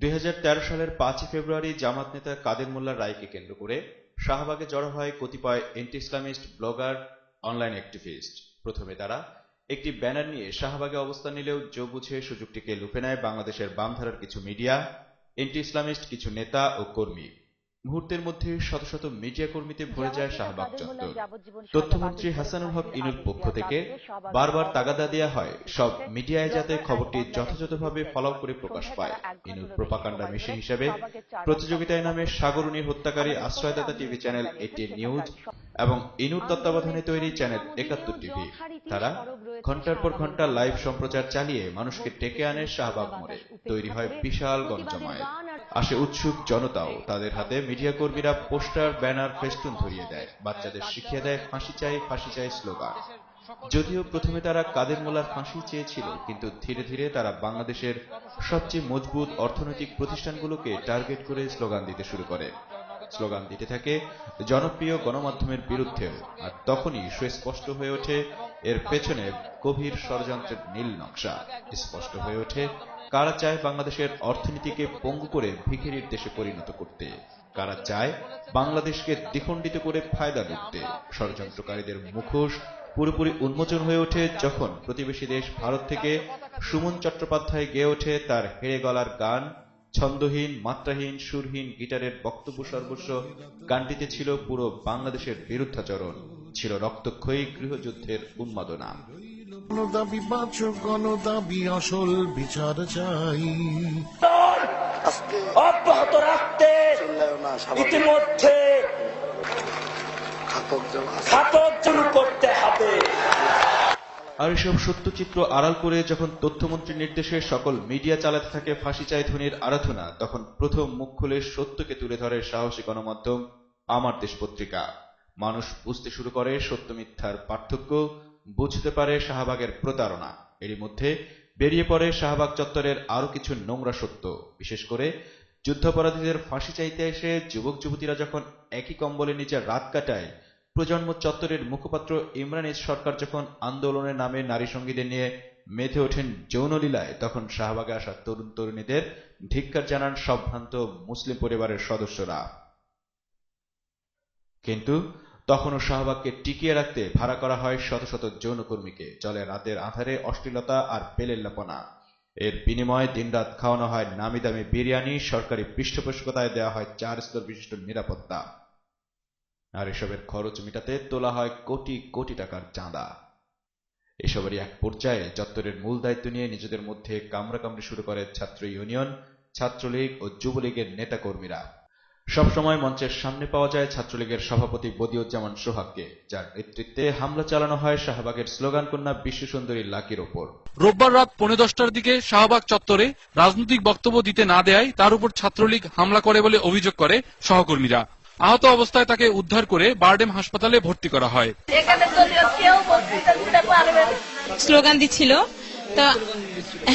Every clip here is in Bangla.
দুই হাজার তেরো সালের পাঁচই ফেব্রুয়ারি জামাত নেতা কাদের মোল্লার রায়কে কেন্দ্র করে শাহবাগে জড়ো হয় কতিপয় anti Islamist blogger online activist প্রথমে তারা একটি ব্যানার নিয়ে শাহবাগে অবস্থান নিলেও যোগ বুঝে সুযোগটিকে লুফে নেয় বাংলাদেশের বামধারার কিছু মিডিয়া এন্টি ইসলামিস্ট কিছু নেতা ও কর্মী। মুহূর্তের মধ্যে শত শত মিডিয়া কর্মীতে ভরে যায় শাহবাগ চত্বর। তথ্যমন্ত্রী হাসানুল হক ইনুর পক্ষ থেকে বারবার তাগাদা দেওয়া হয় সব মিডিয়ায় যাতে খবরটি যথাযথভাবে ফলাও করে প্রকাশ পায়। ইনুর প্রপাকাণ্ডা মেশিন হিসেবে প্রতিযোগিতায় নামে সাগরণী হত্যাকারী আশ্রয়দাতা টিভি চ্যানেল এটি নিউজ এবং ইনুর তত্ত্বাবধানে তৈরি চ্যানেল একাত্তর টিভি। তারা ঘণ্টার পর ঘণ্টা লাইভ সম্প্রচার চালিয়ে মানুষকে ডেকে আনে শাহবাগ মোড়ে। তৈরি হয় বিশাল গণজমায়েত। আসে উৎসুক জনতাও। তাদের হাতে মিডিয়া কর্মীরা পোস্টার, ব্যানার, ফেস্টুন ধরিয়ে দেয়। বাচ্চাদের শিখিয়ে দেয় ফাঁসি চাই ফাঁসি চাই স্লোগান। যদিও প্রথমে তারা কাদের মোল্লার ফাঁসি চেয়েছিল, কিন্তু ধীরে ধীরে তারা বাংলাদেশের সবচেয়ে মজবুত অর্থনৈতিক প্রতিষ্ঠানগুলোকে টার্গেট করে স্লোগান দিতে শুরু করে। স্লোগান দিতে থাকে, জনপ্রিয় গণমাধ্যমের বিরুদ্ধেও। আর তখনই সুস্পষ্ট হয়ে ওঠে এর পেছনে গভীর ষড়যন্ত্রের নীল নকশা। স্পষ্ট হয়ে ওঠে, কারা চায় বাংলাদেশের অর্থনীতিকে পঙ্গু করে ভিখিরির দেশে পরিণত করতে? কারা চায় বাংলাদেশকে দ্বিখণ্ডিত করে ফায়দা লুটতে? ষড়যন্ত্রকারীদের মুখোশ পুরোপুরি উন্মোচন হয়ে ওঠে যখন প্রতিবেশী দেশ ভারত থেকে সুমন চট্টোপাধ্যায় গেয়ে ওঠে তার হেড়ে গলার গান। ছন্দহীন, মাত্রাহীন, সুরহীন গিটারের বক্তব্য সর্বস্ব গানটিতে ছিল পুরো বাংলাদেশের বিরুদ্ধাচরণ। ছিল রক্তক্ষয়ী গৃহযুদ্ধের উন্মাদনা। গণদাবি বাচক গণদাবি আসল বিচার চাই। অব্যাহত রাখতে ইতিমধ্যে ঘাতক শুরু করতে হবে। আর এসব সত্যচিত্র আড়াল করে যখন তথ্যমন্ত্রীর নির্দেশে সকল মিডিয়া চালাতে থাকে ফাঁসি চাই ধ্বনির আরাধনা তখন প্রথম মুখ খুলে সত্যকে তুলে ধরে সাহসী গণমাধ্যম আমার দেশ পত্রিকা। মানুষ বুঝতে শুরু করে সত্য মিথ্যার পার্থক্য, বুঝতে পারে শাহবাগের প্রতারণা। এরই মধ্যে বেরিয়ে পড়ে শাহবাগ চত্বরের আরও কিছু নোংরা সত্য। বিশেষ করে যুদ্ধাপরাধীদের ফাঁসি চাইতে এসে যুবক যুবতীরা যখন একই কম্বলের নিচে রাত কাটায়, প্রজন্ম চত্বরের মুখপাত্র ইমরান ইস সরকার যখন আন্দোলনের নামে নারী সঙ্গীদের নিয়ে মেতে ওঠেন যৌনলীলায়, তখন শাহবাগে আসা তরুণ তরুণীদের ধিক্কার জানান সম্ভ্রান্ত মুসলিম পরিবারের সদস্যরা। কিন্তু তখনও শাহবাগকে টিকিয়ে রাখতে ভাড়া করা হয় শত শত যৌনকর্মীকে চলে রাতের আধারে অশ্লীলতা আর পেলেল্লাপনা এর বিনিময়ে দিনরাত খাওয়ানো হয় নামি দামি বিরিয়ানি, সরকারি পৃষ্ঠপোষকতায় দেওয়া হয় চার স্তর বিশিষ্ট নিরাপত্তা। আর এসবের খরচ মেটাতে তোলা হয় কোটি কোটি টাকার চাঁদা। এসবেরই এক পর্যায়ে চত্বরের মূল দায়িত্ব নিয়ে নিজেদের মধ্যে কামড়াকামড়ি শুরু করে ছাত্র ইউনিয়ন, ছাত্রলীগ ও যুবলীগের নেতাকর্মীরা। সবসময় মঞ্চের সামনে পাওয়া যায় ছাত্রলীগের সভাপতি বদিউজ্জামান সোহাগকে যার নেতৃত্বে হামলা চালানো হয় শাহবাগের স্লোগান কন্যা বিশ্বসুন্দরী লাকির ওপর। রোববার রাত পৌনে দশটার দিকে শাহবাগ চত্বরে রাজনৈতিক বক্তব্য দিতে না দেয়ায় তার উপর ছাত্রলীগ হামলা করে বলে অভিযোগ করে সহকর্মীরা। আহত অবস্থায় তাকে উদ্ধার করে বারডেম হাসপাতালে ভর্তি করা হয়। স্লোগান দিচ্ছিল তো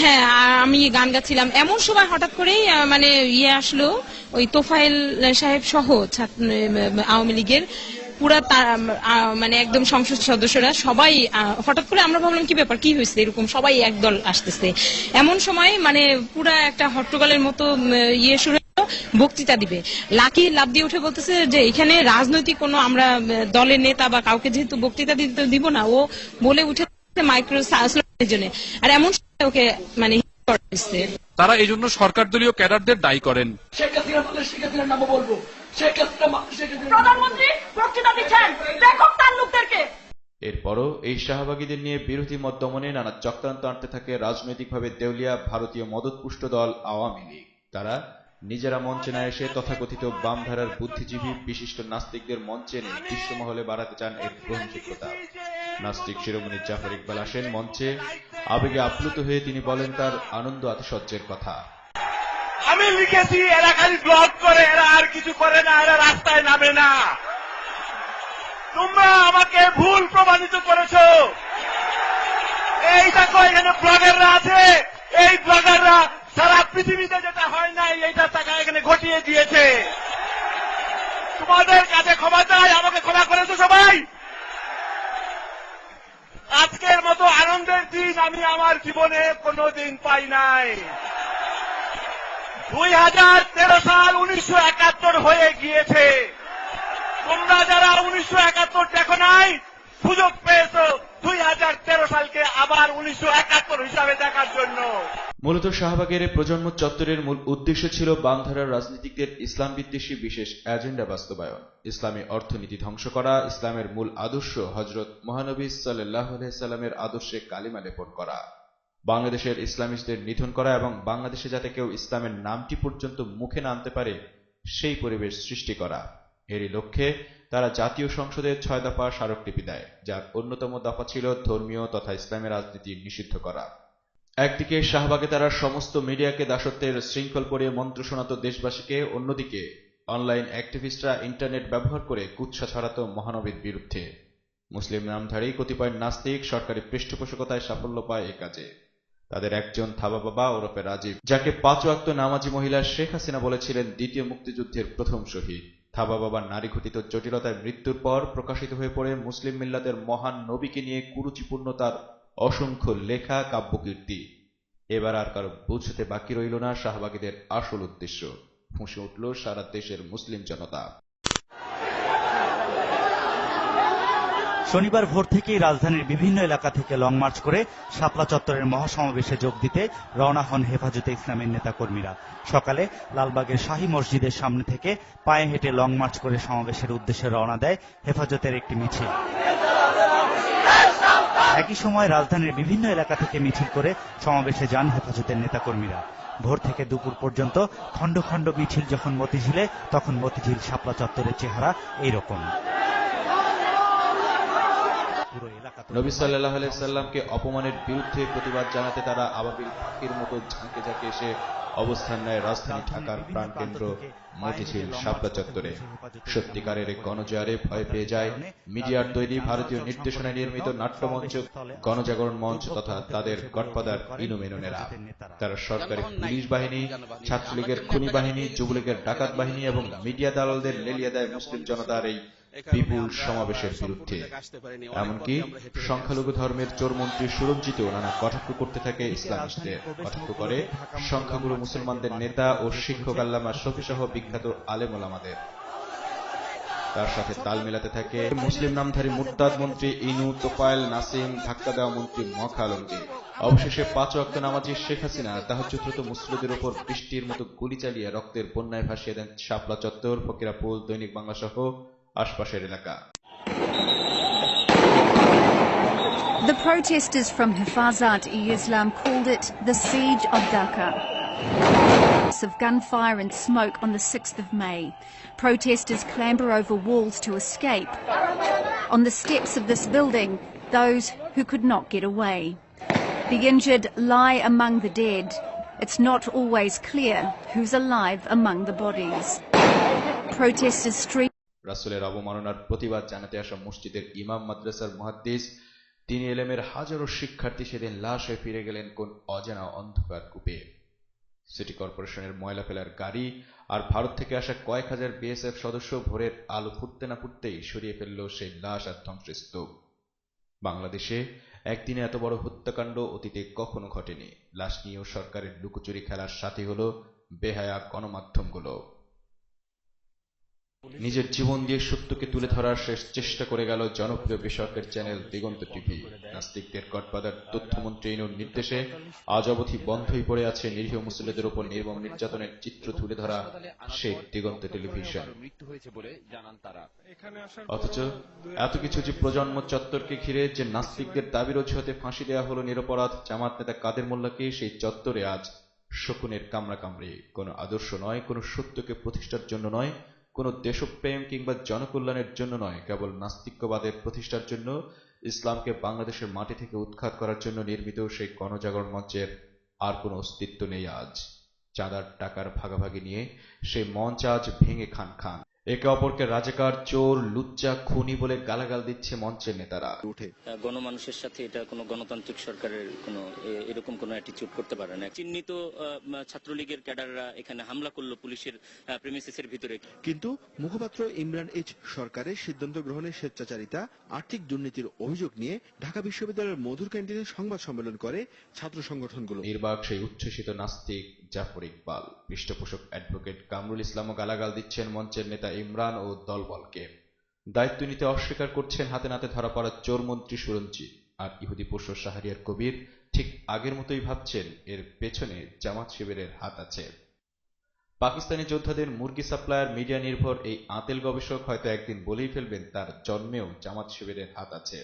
হ্যাঁ আমি গান গাচ্ছিলাম। এমন সময় হঠাৎ করেই মানে ইয়ে আসলো, ওই তোফায়েল সাহেব সহ আওয়ামী লীগের পুরা মানে একদম সংসদ সদস্যরা সবাই হঠাৎ করে আমরা ভাবলাম, কি ব্যাপার? কি হয়েছে? এরকম সবাই একদল আসতেছে। এমন সময় মানে পুরা একটা হট্টগোলের মতো ইয়ে শুরু বক্তৃতা দিবে। লাকি লাভ দিয়ে উঠে বলতেছে যে, এখানে রাজনৈতিক কোনো আমরা দলের নেতা বা কাউকে যেহেতু বক্তৃতা দিতে দিব না, ও বলে উঠে মাইক্রো জন্য। আর এমন ওকে মানে। তারা এই জন্য সরকার দলীয় ক্যাডারদের দায়ী করেন। শেখ হাসিনা শেখ হাসিনার নামও বলব। শেখ হাসিনা মা- শেখ হাসিনা প্রধানমন্ত্রী বক্তৃতা দিচ্ছেন দেখো তার এরপরও এই শাহবাগীদের নিয়ে বিরোধী মত দমনে নানা চক্রান্ত আনতে থাকে রাজনৈতিকভাবে দেউলিয়া ভারতীয় মদতপুষ্ট দল আওয়ামী লীগ। তারা নিজেরা মঞ্চে না এসে তথাকথিত বামধারার বুদ্ধিজীবী বিশিষ্ট নাস্তিকদের মঞ্চে এনে বিশ্বমহলে বাড়াতে চান এর গ্রহণযোগ্যতা। নাস্তিক শিরোমণি জাফর ইকবাল আসেন মঞ্চে। আবেগে আপ্লুত হয়ে তিনি বলেন তার আনন্দ আতিশয্যের কথা। আমি লিখেছি, এরা খালি ব্লগ করে, এরা আর কিছু করে না, এরা রাস্তায় নামে না। তোমরা আমাকে ভুল প্রমাণিত করেছ। এই দেখো, এখানে ব্লগাররা আছে। এই ব্লগাররা সারা পৃথিবীতে যেটা হয় নাই, এইটা টাকা এখানে ঘটিয়ে দিয়েছে। তোমাদের কাছে ক্ষমা চাই, আমাকে ক্ষমা করেছ সবাই। আজকের মতো আনন্দের দিন আমি আমার জীবনে কোনোদিন পাই নাই। দুই হাজার তেরো সাল উনিশশো একাত্তর হয়ে গিয়েছে। তোমরা যারা উনিশশো একাত্তর দেখো নাই, সুযোগ পেয়েছ দুই হাজার তেরো সালকে আবার উনিশশো একাত্তর হিসাবে দেখার জন্য। মূলত শাহবাগের প্রজন্ম চত্বরের মূল উদ্দেশ্য ছিল বামধারার রাজনীতিকদের ইসলাম বিদ্বেষী বিশেষ এজেন্ডা বাস্তবায়ন। ইসলামী অর্থনীতি ধ্বংস করা, ইসলামের মূল আদর্শ হজরত মহানবী সাল্লাহ আদর্শে কালিমা লেপন করা। বাংলাদেশের ইসলামিস্টদের নিধন করা এবং বাংলাদেশে যাতে কেউ ইসলামের নামটি পর্যন্ত মুখে না আনতে পারে, সেই পরিবেশ সৃষ্টি করা। এরই লক্ষ্যে তারা জাতীয় সংসদের ছয় দফা স্মারকলিপি দেয়, যার অন্যতম দফা ছিল ধর্মীয় তথা ইসলামের রাজনীতি নিষিদ্ধ করা। একদিকে শাহবাগে তারা সমস্ত মিডিয়াকে দাসত্বের শৃঙ্খল পরিয়ে মন্ত্র শোনাত দেশবাসীকে, অন্যদিকে অনলাইন অ্যাক্টিভিস্টরা ইন্টারনেট ব্যবহার করে কুৎসা ছড়াত মহানবীর বিরুদ্ধে। মুসলিম নামধারী কতিপয় নাস্তিক সরকারি পৃষ্ঠপোষকতায় সাফল্য পায় এ কাজে। তাদের একজন থাবা বাবা ওরফে রাজীব, যাকে পাঁচ ওয়াক্ত নামাজি মহিলা শেখ হাসিনা বলেছিলেন দ্বিতীয় মুক্তিযুদ্ধের প্রথম শহীদ। থাবা বাবার নারী ঘটিত জটিলতায় মৃত্যুর পর প্রকাশিত হয়ে পড়ে মুসলিম মিল্লাতের মহান নবীকে নিয়ে কুরুচিপূর্ণ তার অসংখ্য লেখা কাব্যকীর্তি। এবার আর কারও বুঝতে বাকি রইল না শাহবাগীদের আসল উদ্দেশ্য। ফুঁসে উঠল সারা দেশের মুসলিম জনতা। শনিবার ভোর থেকেই রাজধানীর বিভিন্ন এলাকা থেকে লং মার্চ করে শাপলা চত্বরের মহাসমাবেশে যোগ দিতে রওনা হন হেফাজতে ইসলামের নেতাকর্মীরা। সকালে লালবাগের শাহী মসজিদের সামনে থেকে পায়ে হেঁটে লং মার্চ করে সমাবেশের উদ্দেশ্যে রওনা দেয় হেফাজতের একটি মিছিল। একই সময় রাজধানীর বিভিন্ন এলাকা থেকে মিছিল করে সমাবেশে যান হেফাজতের নেতাকর্মীরা। ভোর থেকে দুপুর পর্যন্ত খণ্ড খণ্ড মিছিল যখন মতিঝিলে, তখন মতিঝিল শাপলা চত্বরের চেহারা এইরকম। নবী সাল্লাহ সাল্লামকে অপমানের বিরুদ্ধে প্রতিবাদ জানাতে তারা আবাবিল পাখির মতো ঝাঁকে ঝাঁকে এসে অবস্থান নেয় রাজধানী ঢাকার প্রাণকেন্দ্র মতিঝিল শাপলা চত্বরে সত্যিকারের এই গণজয়ারে ভয় পেয়ে যায়। মিডিয়ার তৈরি ভারতীয় নির্দেশনায় নির্মিত নাট্যমঞ্চ গণজাগরণ মঞ্চ তথা তাদের গডফাদার ইনু মেনুনেরা তারা। সরকারি পুলিশ বাহিনী ছাত্রলীগের খুনি বাহিনী যুবলীগের ডাকাত বাহিনী এবং মিডিয়া দালালদের লেলিয়া দেয় মুসলিম জনতার এই বিপুল সমাবেশের বিরুদ্ধে। এমনকি সংখ্যালঘু ধর্মের চোরমন্ত্রী সুরঞ্জিত নানা কটাক্ষ করতে থাকে ইসলামিস্টদের। কটাক্ষ করে সংখ্যাগুরু মুসলমানদের নেতা ও শিক্ষক আল্লামা শফি সহ বিখ্যাত আলেম ওলামাদের তার সাথে তাল মেলাতে থাকে মুসলিম নামধারী মুরতাদ মন্ত্রী ইনু তোপায়েল নাসিম ধাক্কা দেওয়া মন্ত্রী মখা আলমগীর। অবশেষে পাঁচ অক্ট নামাজি শেখ হাসিনা তাহাজ্জুদ্রত মুসলিমদের উপর বৃষ্টির মতো গুলি চালিয়ে রক্তের বন্যায় ভাসিয়ে দেন শাপলা চত্বর ফকিরাপুল দৈনিক বাংলা সহ আশপাশের এলাকা The protesters from Hifazat-e-Islam called it the Siege of Dhaka. Of gunfire and smoke on the 6th of May. Protesters clamber over walls to escape. On the steps of this building, those who could not get away. The injured lie among the dead. It's not always clear who's alive among the bodies. Protesters stream রাসুলের অবমাননার প্রতিবাদ জানাতে আসা মসজিদের ইমাম, মাদ্রাসার মুহাদ্দিস, তিনি এলেমের হাজারো শিক্ষার্থী সেদিন লাশ হয়ে ফিরে গেলেন কোন অজানা অন্ধকার কূপে। সিটি কর্পোরেশনের ময়লা ফেলার গাড়ি আর ভারত থেকে আসা কয়েক হাজার বিএসএফ সদস্য ভোরের আলো ফুটতে না ফুটতেই সরিয়ে ফেলল সেই লাশ আর ধ্বংসস্তূপ। বাংলাদেশে একদিনে এত বড় হত্যাকাণ্ড অতীতে কখনো ঘটেনি। লাশ নিয়েও সরকারের লুকোচুরি খেলার সাথে হলো বেহায়া গণমাধ্যমগুলো। নিজের জীবন দিয়ে সত্যকে তুলে ধরার শেষ চেষ্টা করে গেল জনপ্রিয় বেসরকারি চ্যানেল দিগন্ত টিভি। নাস্তিকদের গডফাদার তথ্যমন্ত্রী ইনুর নির্দেশে আজ অবধি বন্ধই পড়ে আছে নিরীহ মুসলিমদের উপর নির্মম নির্যাতনের চিত্র তুলে ধরা সেই দিগন্ত টেলিভিশন। অথচ এত কিছু যে প্রজন্ম চত্বরকে ঘিরে যে নাস্তিকদের দাবির অজুহাতে ফাঁসি দেওয়া হলো নিরপরাধ জামাত নেতা কাদের মোল্লাকে সেই চত্বরে আজ শকুনের কামড়া কামড়ে কোনো আদর্শ নয় কোনো সত্যকে প্রতিষ্ঠার জন্য নয় কোনো দেশপ্রেম কিংবা জনকল্যাণের জন্য নয়, কেবল নাস্তিক্যবাদের প্রতিষ্ঠার জন্য, ইসলামকে বাংলাদেশের মাটি থেকে উৎখাত করার জন্য নির্মিত সেই গণজাগরণ মঞ্চের আর কোনো অস্তিত্ব নেই আজ। চাঁদার টাকার ভাগাভাগি নিয়ে সেই মঞ্চ আজ ভেঙে খান খান। একে অপরকে রাজাকার চোর লুচ্চা খুনি বলে গালাগাল দিচ্ছে মঞ্চের নেতারা। গণমানুষের সাথে এটা কোনো গণতান্ত্রিক সরকারের কোনো এরকম কোনো অ্যাটিচিউড করতে পারে না। চিহ্নিত ছাত্রলীগের ক্যাডাররা এখানে হামলা করল পুলিশের প্রেমিসিসের ভিতরে। কিন্তু মুখপাত্র ইমরান এইচ সরকারের সিদ্ধান্ত গ্রহণের স্বেচ্ছাচারিতা আর্থিক দুর্নীতির অভিযোগ নিয়ে ঢাকা বিশ্ববিদ্যালয়ের মধুর ক্যান্টিনে সংবাদ সম্মেলন করে ছাত্র সংগঠনগুলো। নির্বাক সেই উচ্ছ্বসিত নাস্তিক জাফর ইকবাল পৃষ্ঠপোষক অ্যাডভোকেট কামরুল ইসলামও গালাগাল দিচ্ছেন মঞ্চের নেতা ইমরান ও দলবলকে। দায়িত্ব নিতে অস্বীকার করছেন হাতে নাতে ধরা পড়া চোরমন্ত্রী সুরঞ্জিত আর ইহুদি পোষ্য শাহরিয়ার কবির ঠিক আগের মতোই ভাবছেন, এর পেছনে জামাত শিবিরের হাত আছে। পাকিস্তানি যোদ্ধাদের মুরগি সাপ্লায়ার মিডিয়া নির্ভর এই আতেল গবেষক হয়তো একদিন বলেই ফেলবেন, তার জন্মেও জামাত শিবিরের হাত আছে।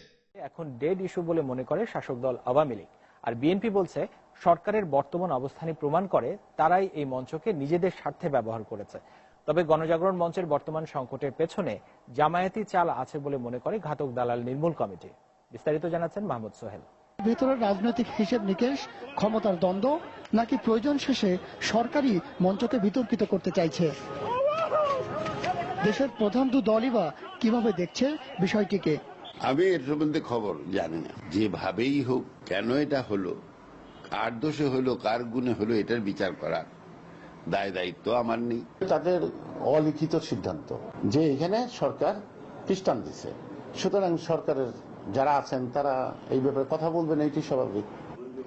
এখন ডেড ইস্যু বলে মনে করে শাসক দল আওয়ামী লীগ। আর বিএনপি বলছে সরকারের বর্তমান অবস্থানই প্রমাণ করে তারাই এই মঞ্চকে নিজেদের স্বার্থে ব্যবহার করেছে। তবে গণজাগরণ মঞ্চের বর্তমান সংকটের পেছনে জামায়াতি চাল আছে বলে মনে করে ঘাতক দালাল নির্মূল কমিটি। বিস্তারিত জানাচ্ছেন মাহমুদ সোহেল। ভেতরের রাজনৈতিক হিসেব নিকেশ ক্ষমতার দ্বন্দ্ব নাকি প্রয়োজন শেষে সরকারি মঞ্চকে বিতর্কিত করতে চাইছে? দেশের প্রধান দু দলই বা কীভাবে দেখছে বিষয়টিকে? আমি এর সম্বন্ধে খবর জানি না। যেভাবেই হোক কেন এটা হলো? কার দোষে হলো, কার গুণে হলো, এটার বিচার করার দায় দায়িত্ব আমার নেই। তাদের অলিখিত সিদ্ধান্ত যে এখানে সরকার খ্রিস্টান দিছে। সুতরাং সরকারের যারা আছেন, তারা এই ব্যাপারে কথা বলবেন, এটি স্বাভাবিক।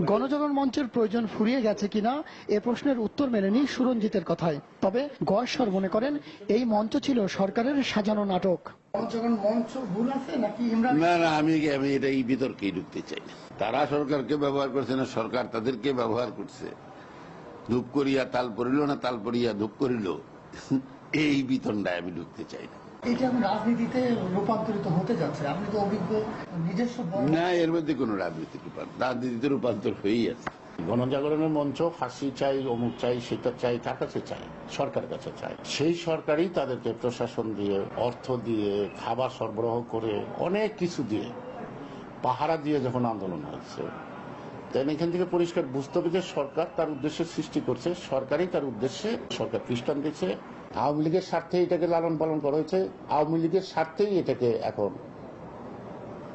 গণজাগরণ মঞ্চের প্রয়োজন ফুরিয়ে গেছে কিনা এ প্রশ্নের উত্তর মেলেনি সুরঞ্জিতের কথায়। তবে গয়েশ্বর মনে করেন এই মঞ্চ ছিল সরকারের সাজানো নাটক। গণজাগরণ মঞ্চ ভুল আছে নাকি ইমরান? না না আমি আমি এটা এই বিতর্কেই ঢুকতে চাই না। তারা সরকারকে ব্যবহার করছে না সরকার তাদেরকে ব্যবহার করছে। ধূপ করিয়া তাল পড়িল না তাল পড়িয়া ধূপ করিল? এই বিতণ্ডায় আমি ঢুকতে চাই না। এটা এখন রাজনীতিতে রূপান্তরিত হতে যাচ্ছে। আপনি তো অভিজ্ঞ নিজস্ব না এর মধ্যে কোন রাজনীতি রূপান্তর রাজনীতিতে রূপান্তর হয়েই আছে। গণজাগরণের মঞ্চ ফাঁসি চাই অমুক চাই সেটা চাই কার কাছে চাই সরকারের কাছে চাই সেই সরকারই তাদেরকে প্রশাসন দিয়ে অর্থ দিয়ে খাবার সরবরাহ করে অনেক কিছু দিয়ে পাহারা দিয়ে যখন আন্দোলন হয়েছে তাই এখান থেকে পরিষ্কার বুঝতে হবে যে সরকার তার উদ্দেশ্যে সৃষ্টি করছে। সরকারই তার উদ্দেশ্যে সরকার খ্রিস্টান দিচ্ছে আওয়ামী লীগের স্বার্থে এটাকে লালন পালন করা হয়েছে আওয়ামী লীগের স্বার্থেই এটাকে এখন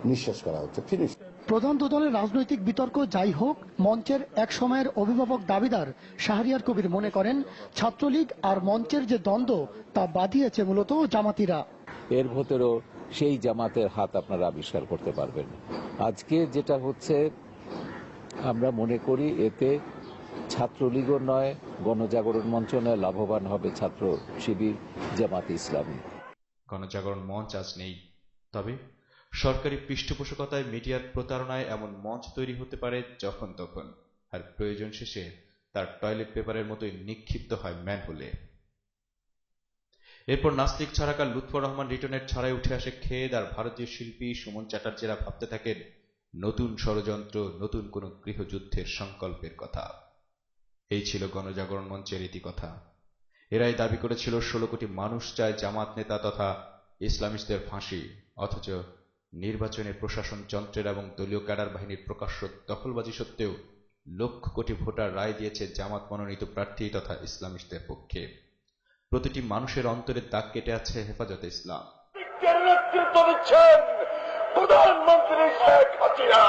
নিঃশেষ করা হচ্ছে ফিনিশ প্রধান দু দলের রাজনৈতিক বিতর্ক যাই হোক মঞ্চের এক সময়ের অভিভাবক দাবিদার শাহরিয়ার কবির মনে করেন ছাত্রলীগ আর মঞ্চের যে দ্বন্দ্ব তা বাঁধিয়েছে মূলত জামাতিরা। এর ভেতরেও সেই জামাতের হাত আপনারা আবিষ্কার করতে পারবেন। আজকে যেটা হচ্ছে আমরা মনে করি এতে ছাত্রলীগও নয়, গণজাগরণ মঞ্চ নয় লাভবান হবে ছাত্র শিবির জামাত ইসলামী। গণজাগরণ মঞ্চ আজ নেই। তবে সরকারি পৃষ্ঠপোষকতায় মিডিয়ার প্রতারণায় এমন মঞ্চ তৈরি হতে পারে যখন তখন। আর প্রয়োজন শেষে তার টয়লেট পেপারের মতোই নিক্ষিপ্ত হয় ম্যানহোলে। এরপর নাস্তিক ছাড়াকার লুৎফর রহমান রিটনের ছাড়াই উঠে আসে খেদ, আর ভারতীয় শিল্পী সুমন চ্যাটার্জিরা ভাবতে থাকেন, নতুন ষড়যন্ত্র, নতুন কোন গৃহযুদ্ধের সংকল্পের কথা। এই ছিল গণজাগরণ মঞ্চের ইতিকথা। এরাই দাবি করেছিল ষোলো কোটি মানুষ চায় জামাত নেতা তথা ইসলামিস্টদের ফাঁসি, অথচ নির্বাচনে প্রশাসন যন্ত্রের এবং দলীয় ক্যাডার বাহিনীর প্রকাশ্য দখলবাজি সত্ত্বেও লক্ষ কোটি ভোটার রায় দিয়েছে জামাত মনোনীত প্রার্থী তথা ইসলামিস্টদের পক্ষে। প্রতিটি মানুষের অন্তরে দাগ কেটে আছে হেফাজতে ইসলাম। প্রধানমন্ত্রী শেখ হাসিনা।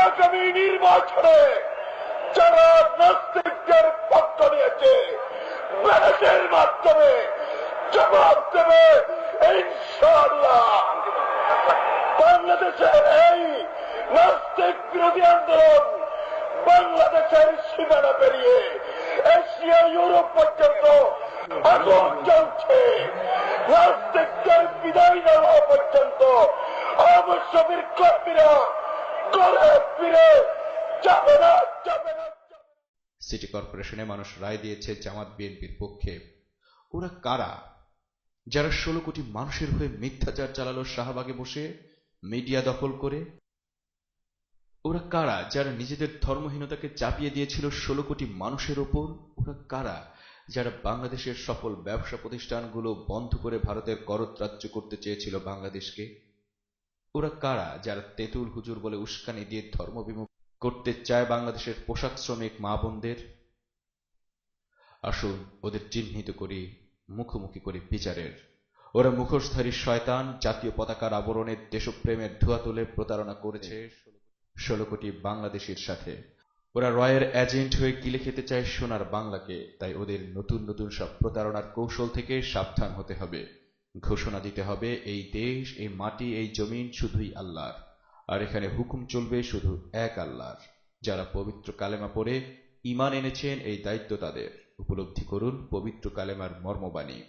আগামী নির্বাচনে যারা নাস্তিকদের পক্ষ নিয়েছে ব্যালটের মাধ্যমে জবাব দেবে, ইনশাআল্লাহ। বাংলাদেশের এই নাস্তিক বিরোধী আন্দোলন বাংলাদেশের সীমানা পেরিয়ে এশিয়া, ইউরোপ পর্যন্ত আগুন চলছে নাস্তিকদের বিদায় না হওয়া পর্যন্ত অবশ্যবীর কর্মীরা গড়ে ফিরে যাবে না যাবে না। সিটি কর্পোরেশনে মানুষ রায় দিয়েছে জামাত বিএনপির পক্ষে। ওরা কারা? যারা ষোলো কোটি মানুষের হয়ে মিথ্যাচার চালালো শাহবাগে বসে, মিডিয়া দখল করে? ওরা কারা? যারা নিজেদের ধর্মহীনতাকে চাপিয়ে দিয়েছিল ষোলো কোটি মানুষের ওপর? ওরা কারা? যারা বাংলাদেশের সফল ব্যবসা প্রতিষ্ঠানগুলো বন্ধ করে ভারতের করত্রাজ্য করতে চেয়েছিল বাংলাদেশকে? ওরা কারা? যারা তেঁতুল হুজুর বলে উস্কানি দিয়ে ধর্মবিমুখ করতে চায় বাংলাদেশের পোশাক শ্রমিক মা বোনদের। আসুন ওদের চিহ্নিত করি, মুখোমুখি করে বিচারের। ওরা মুখোশধারী শয়তান, জাতীয় পতাকার আবরণে দেশপ্রেমের ধোয়া তুলে প্রতারণা করেছে ষোলো কোটি বাংলাদেশের সাথে। ওরা রয়ের এজেন্ট হয়ে গিলে খেতে চায় সোনার বাংলাকে, তাই ওদের নতুন নতুন সব প্রতারণার কৌশল থেকে সাবধান হতে হবে। ঘোষণা দিতে হবে, এই দেশ, এই মাটি, এই জমিন শুধুই আল্লাহর। আর এখানে হুকুম চলবে শুধু এক আল্লাহর, যারা পবিত্র কালেমা পড়ে ইমান এনেছেন এই দায়িত্ব তাদের। উপলব্ধি করুন পবিত্র কালেমার মর্মবাণী।